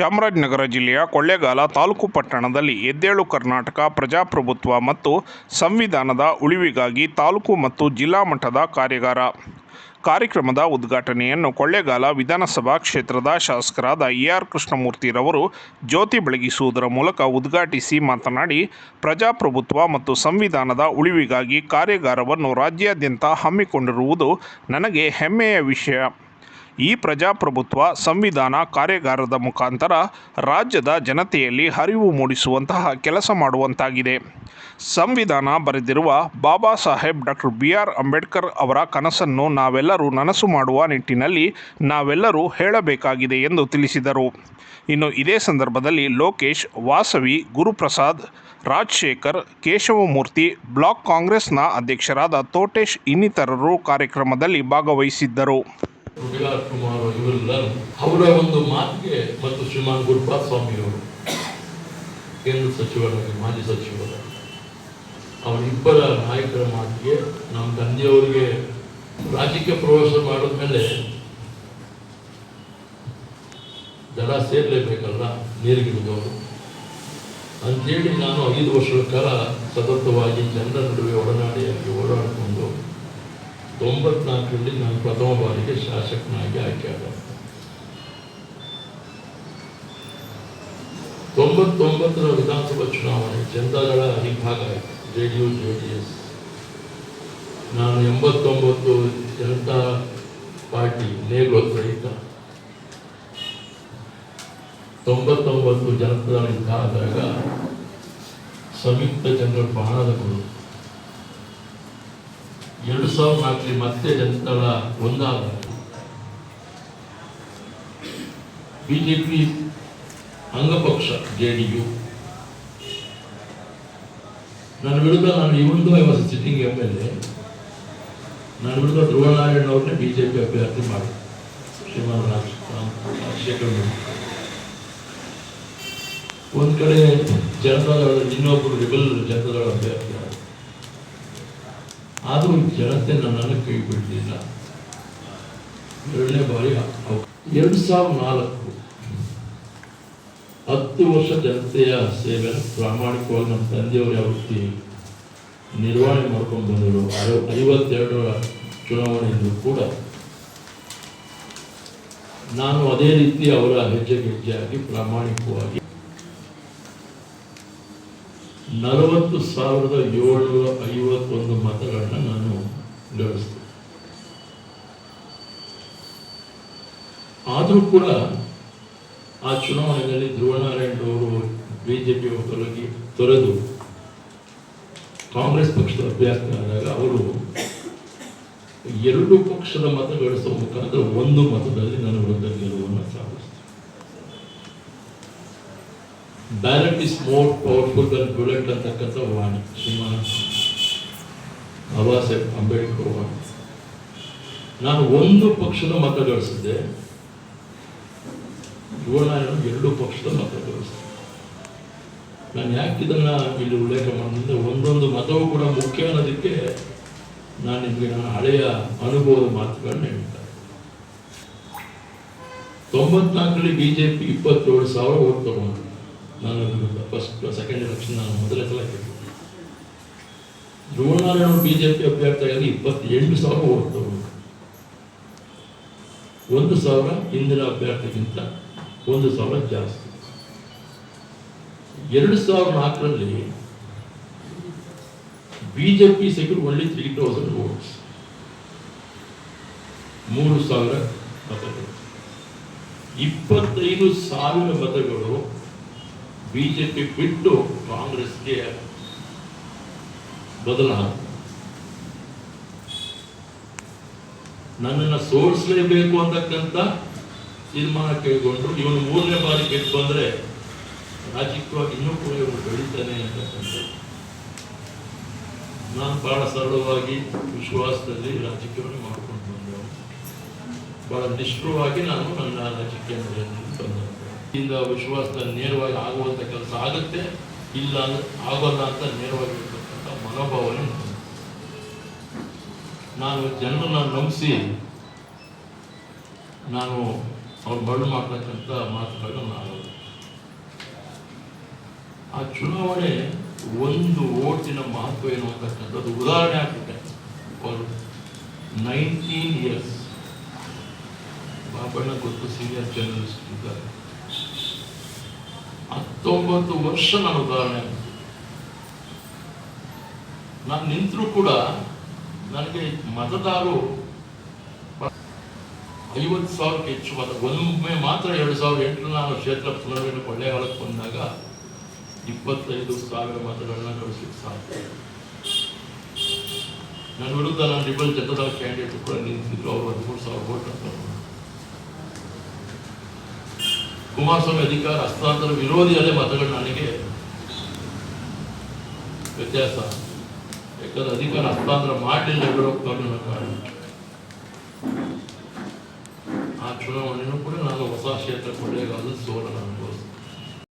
ಚಾಮರಾಜನಗರ ಜಿಲ್ಲೆಯ ಕೊಳ್ಳೇಗಾಲ ತಾಲೂಕು ಪಟ್ಟಣದಲ್ಲಿ ಎದ್ದೇಳು ಕರ್ನಾಟಕ ಪ್ರಜಾಪ್ರಭುತ್ವ ಮತ್ತು ಸಂವಿಧಾನದ ಉಳಿವಿಗಾಗಿ ತಾಲೂಕು ಮತ್ತು ಜಿಲ್ಲಾ ಮಟ್ಟದ ಕಾರ್ಯಾಗಾರ. ಕಾರ್ಯಕ್ರಮದ ಉದ್ಘಾಟನೆಯನ್ನು ಕೊಳ್ಳೇಗಾಲ ವಿಧಾನಸಭಾ ಕ್ಷೇತ್ರದ ಶಾಸಕರಾದ ಎ ಆರ್ ಕೃಷ್ಣಮೂರ್ತಿರವರು ಜ್ಯೋತಿ ಬೆಳಗಿಸುವುದರ ಮೂಲಕ ಉದ್ಘಾಟಿಸಿ ಮಾತನಾಡಿ, ಪ್ರಜಾಪ್ರಭುತ್ವ ಮತ್ತು ಸಂವಿಧಾನದ ಉಳಿವಿಗಾಗಿ ಕಾರ್ಯಾಗಾರವನ್ನು ರಾಜ್ಯಾದ್ಯಂತ ಹಮ್ಮಿಕೊಂಡಿರುವುದು ನನಗೆ ಹೆಮ್ಮೆಯ ವಿಷಯ. ಈ ಪ್ರಜಾಪ್ರಭುತ್ವ ಸಂವಿಧಾನ ಕಾರ್ಯಾಗಾರದ ಮುಖಾಂತರ ರಾಜ್ಯದ ಜನತೆಯಲ್ಲಿ ಅರಿವು ಮೂಡಿಸುವಂತಹ ಕೆಲಸ ಮಾಡುವಂತಾಗಿದೆ. ಸಂವಿಧಾನ ಬರೆದಿರುವ Baba Saheb doctor B R Ambedkar ಅವರ ಕನಸನ್ನು ನಾವೆಲ್ಲರೂ ನನಸು ಮಾಡುವ ನಿಟ್ಟಿನಲ್ಲಿ ನಾವೆಲ್ಲರೂ ಹೇಳಬೇಕಾಗಿದೆ ಎಂದು ತಿಳಿಸಿದರು. ಇನ್ನು ಇದೇ ಸಂದರ್ಭದಲ್ಲಿ ಲೋಕೇಶ್, ವಾಸವಿ, ಗುರುಪ್ರಸಾದ್, ರಾಜಶೇಖರ್, ಕೇಶವಮೂರ್ತಿ, ಬ್ಲಾಕ್ ಕಾಂಗ್ರೆಸ್ನ ಅಧ್ಯಕ್ಷರಾದ ತೋಟೇಶ್ ಇನ್ನಿತರರು ಕಾರ್ಯಕ್ರಮದಲ್ಲಿ ಭಾಗವಹಿಸಿದ್ದರು. ರುಡಿಗಾರ್ ಕುಮಾರ್ ಇವರೆಲ್ಲರೂ ಅವರ ಒಂದು ಮಾತಿಗೆ ಮತ್ತು ಶ್ರೀಮಾನ್ ಗುರುಪಾದ ಸ್ವಾಮಿಯವರು ಕೇಂದ್ರ ಸಚಿವರಾಗಿ ಮಾಜಿ ಸಚಿವರ, ಅವರಿಬ್ಬರ ನಾಯಕರ ಮಾತಿಗೆ ನಮ್ಮ ತಂದೆಯವರಿಗೆ ರಾಜಕೀಯ ಪ್ರವೇಶ ಮಾಡಿದ ಮೇಲೆ ದಡ ಸೇರ್ಲೇಬೇಕಲ್ಲ ನೀರಿಗಿಳಿದವರು ಅಂತೇಳಿ ನಾನು ಐದು ವರ್ಷಗಳ ಕಾಲ ಸತತವಾಗಿ ಜನರ ನಡುವೆ ಒಡನಾಡಿಯಾಗಿ ಓಡಾಡಿಕೊಂಡು ತೊಂಬತ್ನಾಲ್ಕರಲ್ಲಿ ನಾನು ಪ್ರಥಮ ಬಾರಿಗೆ ಶಾಸಕನಾಗಿ ಆಯ್ಕೆಯಾದ ತೊಂಬತ್ತೊಂಬತ್ತರ ವಿಧಾನಸಭಾ ಚುನಾವಣೆ ಜನತಾದಳ ವಿಭಾಗ ಆಯಿತು. J D U J D S ನಾನು ಎಂಬತ್ತೊಂಬತ್ತು ಜನತಾ ಪಾರ್ಟಿ ನೇಗ್ಲು ರಹಿತ. ತೊಂಬತ್ತೊಂಬತ್ತು ಜನತಾ ಯುದ್ಧ ಆದಾಗ ಸಂಯುಕ್ತ ಜನರ ಬಹಳ ಗುರು. ಎರಡು ಸಾವಿರ ನಾಲ್ಕರಲ್ಲಿ ಮತ್ತೆ ಜನತಾದಳ ಒಂದಾದ ಬಿಜೆಪಿ ಅಂಗಪಕ್ಷ ಜೆ ಡಿ ಯು. ನನ್ನ ವಿರುದ್ಧ ನಾನು ಇವೊಂದು I was sitting M L A ನನ್ನ ವಿರುದ್ಧ ಧ್ರುವನಾರಾಯಣ ಅವ್ರನ್ನೇ ಬಿಜೆಪಿ ಅಭ್ಯರ್ಥಿ ಮಾಡಿ. ಶ್ರೀಮಾನ್ ರಾಜ್ ರಾಜಶೇಖರ್ ಒಂದು ಕಡೆ ಜನತಾದಳ ಇನ್ನೊಬ್ಬರು ರಿಬಲ್ ಜನತಾದಳ ಅಭ್ಯರ್ಥಿ. ಆದ್ರು. ಜನತೆ ನನ್ನನ್ನು ಕೈ ಬಿಡಲಿಲ್ಲ ಎರಡನೇ ಬಾರಿ ಎರಡು ಸಾವಿರದ ನಾಲ್ಕು ಹತ್ತು ವರ್ಷ ಜನತೆಯ ಸೇವೆಯನ್ನು ಪ್ರಾಮಾಣಿಕವಾಗಿ ನಮ್ಮ ತಂದೆಯವರು ಯಾವ ರೀತಿ ನಿರ್ವಹಣೆ ಮಾಡ್ಕೊಂಡು ಬಂದರು ಐವ- ಐವತ್ತೆರಡರ ಚುನಾವಣೆಯಲ್ಲೂ ಕೂಡ ನಾನು ಅದೇ ರೀತಿ ಅವರ ಹೆಜ್ಜೆ ಹೆಜ್ಜೆಯಾಗಿ ಪ್ರಾಮಾಣಿಕವಾಗಿ ನಲವತ್ತು ಸಾವಿರದ ಏಳ್ನೂರ ಐವತ್ತೊಂದು ಮತಗಳನ್ನ ನಾನು ಗಳಿಸಿದೆ ಆದರೂ ಕೂಡ ಆ ಚುನಾವಣೆಯಲ್ಲಿ ಧ್ರುವನಾರಾಯಣ ಅವರು ಬಿಜೆಪಿ ತೊಲಗಿ ತೊರೆದು ಕಾಂಗ್ರೆಸ್ ಪಕ್ಷದ ಅಭ್ಯರ್ಥಿ ಆದಾಗ ಅವರು ಎರಡು ಪಕ್ಷದ ಮತ ಗಳಿಸುವ ಮುಖಾಂತರ ಒಂದು ಮತದಲ್ಲಿ ನನ್ನ ವಿರುದ್ಧ ಗೆಲುವನ್ನು ಸಾಧಿಸಿದೆ. Ballot is more powerful than bullet ಅಂತಕ್ಕಂಥ ವಾಣಿ ಶ್ರೀಮಾನ ಬಾಬಾ ಸಾಹೇಬ್ ಅಂಬೇಡ್ಕರ್ ವಾಣಿ ನಾನು ಒಂದು ಪಕ್ಷದ ಮತ ಗಳಿಸಿದ್ದೆ ಯುವನಾಯನ ಎರಡು ಪಕ್ಷದ ಮತ ಗಳಿಸಿದೆ ನಾನು ಯಾಕೆ ಇದನ್ನ ಇಲ್ಲಿ ಉಲ್ಲೇಖ ಮಾಡಿದ್ರೆ ಒಂದೊಂದು ಮತವೂ ಕೂಡ ಮುಖ್ಯ ಅನ್ನೋದಕ್ಕೆ ನಾನು ನಿಮಗೆ ನನ್ನ ಹಳೆಯ ಅನುಭವದ ಮಾತುಗಳನ್ನ ಹೇಳ್ತೇನೆ ತೊಂಬತ್ನಾಲ್ಕರಲ್ಲಿ ಬಿಜೆಪಿ ಇಪ್ಪತ್ತೇಳು ಸಾವಿರ ಓಟ್ ತಗೊಂಡು ನಾನು ಫಸ್ಟ್ ಸೆಕೆಂಡ್ ಎಲೆಕ್ಷನ್ ನಾನು ಮೊದಲ ಸಲ ಗೆದ್ದೆ ಧ್ರುವನಾರಾಯಣ ಬಿಜೆಪಿ ಅಭ್ಯರ್ಥಿಯಾಗಿ ಇಪ್ಪತ್ತೆಂಟು ಸಾವಿರ ತಗೊಂಡು. ಒಂದು ಸಾವಿರ ಹಿಂದಿನ ಅಭ್ಯರ್ಥಿಗಿಂತ ಒಂದು ಸಾವಿರ ಜಾಸ್ತಿ. ಎರಡು ಸಾವಿರದ ನಾಲ್ಕರಲ್ಲಿ P secure only three thousand votes ಮೂರು ಸಾವಿರ ಮತಗಳು. ಇಪ್ಪತ್ತೈದು ಸಾವಿರ ಮತಗಳು ಬಿಜೆಪಿ ಬಿಟ್ಟು ಕಾಂಗ್ರೆಸ್ಗೆ ಬದಲಾದ ನನ್ನನ್ನು ಸೋಲಿಸಲೇಬೇಕು ಅಂತಕ್ಕಂಥ ತೀರ್ಮಾನ ಕೈಗೊಂಡು ಇವನು ಮೂರನೇ ಬಾರಿ ಗೆದ್ದು ಬಂದರೆ ರಾಜಕೀಯವಾಗಿ ಇನ್ನೂ ಕೂಡ ಇವನು ಬೆಳೀತಾನೆ ಅಂತಕ್ಕಂಥ ನಾನು ಬಹಳ ಸರಳವಾಗಿ ವಿಶ್ವಾಸದಲ್ಲಿ ರಾಜಕೀಯವನ್ನು ಮಾಡಿಕೊಂಡು ಬಂದವನು. ಬಹಳ ನಿಷ್ಠವಾಗಿ ನಾನು ನನ್ನ ರಾಜಕೀಯ ನಡೆಯನ್ನು ಬಂದ ಇಂದ ವಿಶ್ವಾಸ ನೇರವಾಗಿ ಆಗುವಂಥ ಕೆಲಸ ಆಗುತ್ತೆ, ಇಲ್ಲ ಆಗೋಲ್ಲ ಅಂತ ನೇರವಾಗಿ ಇರ್ತಕ್ಕಂಥ ಮನೋಭಾವನೆ. ನಾನು ಜನರನ್ನ ನಂಬಿಸಿ, ನಾನು ಅವ್ರು ಬಳ್ಳು ಮಾಡ್ತಕ್ಕಂಥ ಮಾತುಗಳನ್ನ ನಾನು ಆ ಚುನಾವಣೆ ಒಂದು ಓಟಿನ ಮಹತ್ವ ಏನು ಅಂತಕ್ಕಂಥದ್ದು ಉದಾಹರಣೆ ಆಗ್ಬಿಟ್ಟೆ ಅವರು ನೈನ್ಟೀನ್ ಇಯರ್ಸ್, ಬಾಬಣ್ಣ ಗೊತ್ತು ಸೀನಿಯರ್ ಜರ್ನಲಿಸ್ಟ್ ಇದ್ದಾರೆ. ಹತ್ತೊಂಬತ್ತು ವರ್ಷ ನಾನು ಉದಾಹರಣೆ. ನಾನು ನಿಂತರೂ ಕೂಡ ನನಗೆ ಮತದಾರರು ಐವತ್ತು ಸಾವಿರಕ್ಕೆ ಹೆಚ್ಚು ಮತ ಒಮ್ಮೆ ಮಾತ್ರ ಎರಡು ಸಾವಿರದ ಎಂಟರಲ್ಲಿ ನಾನು ಕ್ಷೇತ್ರ ಪುನರ್ವಿನ ಕೊಳ್ಳೇಗಾಲಕ್ಕೆ ಬಂದಾಗ ಇಪ್ಪತ್ತೈದು ಸಾವಿರ ಮತಗಳನ್ನ ಗಳಿಸಲಿಕ್ಕೆ ಸಾಧ್ಯ ನನ್ನ ವಿರುದ್ಧ ನಾನು ಲಿಬಲ್ ಜನತಾ ಕ್ಯಾಂಡಿಡೇಟ್ ಕೂಡ ನಿಂತಿದ್ರು. ಅವರು ಹದಿಮೂರು ಸಾವಿರ ಓಟ್ ಅಂತ ಕುಮಾರಸ್ವಾಮಿ ಅಧಿಕಾರ, ಹಸ್ತಾಂತರ ವಿರೋಧಿಯಲ್ಲೇ ಮತಗಳು ನನಗೆ ವ್ಯತ್ಯಾಸ. ಯಾಕಂದ್ರೆ ಅಧಿಕಾರ ಹಸ್ತಾಂತರ ಮಾಡಲಿಲ್ಲ ವಿರೋಧ ಕಾರಣ. ಆ ಚುನಾವಣೆಯೂ ಕೂಡ ನಾನು ಹೊಸ ಕ್ಷೇತ್ರ ಕೊಳ್ಳೆ